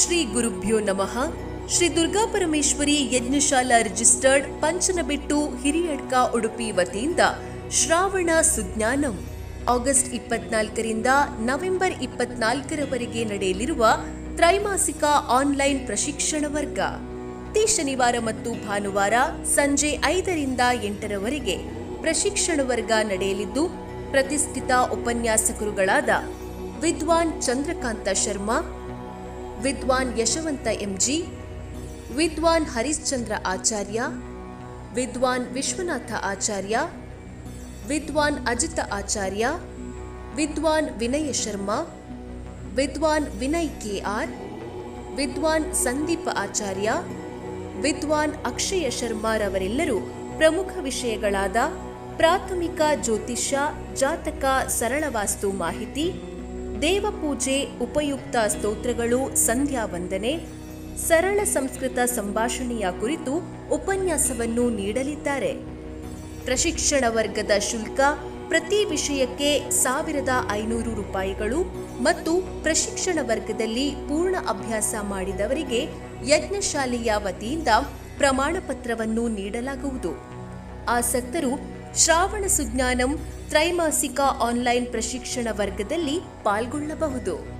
ಶ್ರೀ ಗುರುಭ್ಯೋ ನಮಃ. ಶ್ರೀ ದುರ್ಗಾ ಪರಮೇಶ್ವರಿ ಯಜ್ಞಶಾಲಾ ರಿಜಿಸ್ಟರ್ಡ್ ಪಂಚನಬೆಟ್ಟು ಹಿರಿಯಡ್ಕ ಉಡುಪಿ ವತಿಯಿಂದ ಶ್ರಾವಣ ಸುಜ್ಞಾನಂ. ಆಗಸ್ಟ್ ಇಪ್ಪತ್ನಾಲ್ಕರಿಂದ ನವೆಂಬರ್ ಇಪ್ಪತ್ನಾಲ್ಕರವರೆಗೆ ನಡೆಯಲಿರುವ ತ್ರೈಮಾಸಿಕ ಆನ್ಲೈನ್ ಪ್ರಶಿಕ್ಷಣ ವರ್ಗ. ಪ್ರತಿ ಶನಿವಾರ ಮತ್ತು ಭಾನುವಾರ ಸಂಜೆ ಐದರಿಂದ ಎಂಟರವರೆಗೆ ಪ್ರಶಿಕ್ಷಣ ವರ್ಗ ನಡೆಯಲಿದ್ದು, ಪ್ರತಿಷ್ಠಿತ ಉಪನ್ಯಾಸಕರುಗಳಾದ ವಿದ್ವಾನ್ ಚಂದ್ರಕಾಂತ ಶರ್ಮಾ ವಿದ್ವಾನ್ ಯಶವಂತ ಎಂಜಿ, ವಿದ್ವಾನ್ ಹರಿಶ್ಚಂದ್ರ ಆಚಾರ್ಯ, ವಿದ್ವಾನ್ ವಿಶ್ವನಾಥ ಆಚಾರ್ಯ, ವಿದ್ವಾನ್ ಅಜಿತ ಆಚಾರ್ಯ, ವಿದ್ವಾನ್ ವಿನಯ ಶರ್ಮಾ, ವಿದ್ವಾನ್ ವಿನಯ್ ಕೆ ಆರ್ ವಿದ್ವಾನ್ ಸಂದೀಪ ಆಚಾರ್ಯ, ವಿದ್ವಾನ್ ಅಕ್ಷಯ ಶರ್ಮಾರವರೆಲ್ಲರೂ ಪ್ರಮುಖ ವಿಷಯಗಳಾದ ಪ್ರಾಥಮಿಕ ಜ್ಯೋತಿಷ್ಯ, ಜಾತಕ ಸರಳ ವಾಸ್ತು ಮಾಹಿತಿ ದೇವಪೂಜೆ ಉಪಯುಕ್ತ ಸ್ತೋತ್ರಗಳು ಸಂಧ್ಯಾ ವಂದನೆ, ಸರಳ ಸಂಸ್ಕೃತ ಸಂಭಾಷಣೆಯ ಕುರಿತು ಉಪನ್ಯಾಸವನ್ನು ನೀಡಲಿದ್ದಾರೆ. ಪ್ರಶಿಕ್ಷಣ ವರ್ಗದ ಶುಲ್ಕ ಪ್ರತಿ ವಿಷಯಕ್ಕೆ ಸಾವಿರದ ಐನೂರು ರೂಪಾಯಿಗಳು ಮತ್ತು ಪ್ರಶಿಕ್ಷಣ ವರ್ಗದಲ್ಲಿ ಪೂರ್ಣ ಅಭ್ಯಾಸ ಮಾಡಿದವರಿಗೆ ಯಜ್ಞಶಾಲೆಯ ವತಿಯಿಂದ ಪ್ರಮಾಣ ಪತ್ರವನ್ನು ನೀಡಲಾಗುವುದು. ಆಸಕ್ತರು ಶ್ರಾವಣ ಸುಜ್ಞಾನಂ ತ್ರೈಮಾಸಿಕ ಆನ್ಲೈನ್ ಪ್ರಶಿಕ್ಷಣ ವರ್ಗದಲ್ಲಿ ಪಾಲ್ಗೊಳ್ಳಬಹುದು.